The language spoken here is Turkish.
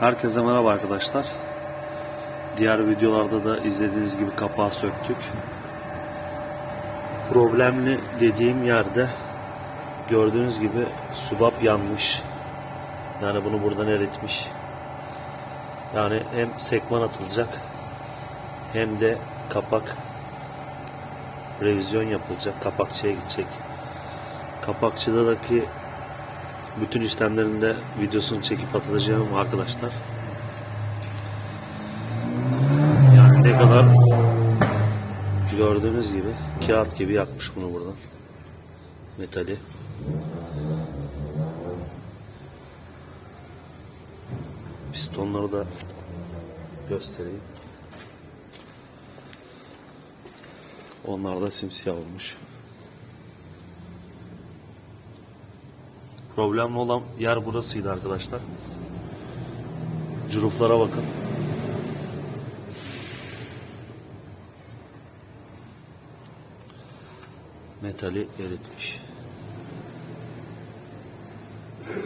Herkese merhaba arkadaşlar. Diğer videolarda da izlediğiniz gibi kapağı söktük. Problemli dediğim yerde gördüğünüz gibi subap yanmış. Yani bunu buradan eritmiş. Yani hem sekman atılacak hem de kapak revizyon yapılacak. Kapakçıya gidecek. Kapakçıdaki bütün işlemlerinde videosunu çekip atacağım arkadaşlar. Yani ne kadar gördüğünüz gibi kağıt gibi yakmış bunu buradan. Metali. Pistonları da göstereyim. Onlar da simsiyah olmuş. Problemli olan yer burasıydı arkadaşlar. Cüruflara bakın. Metali eritmiş.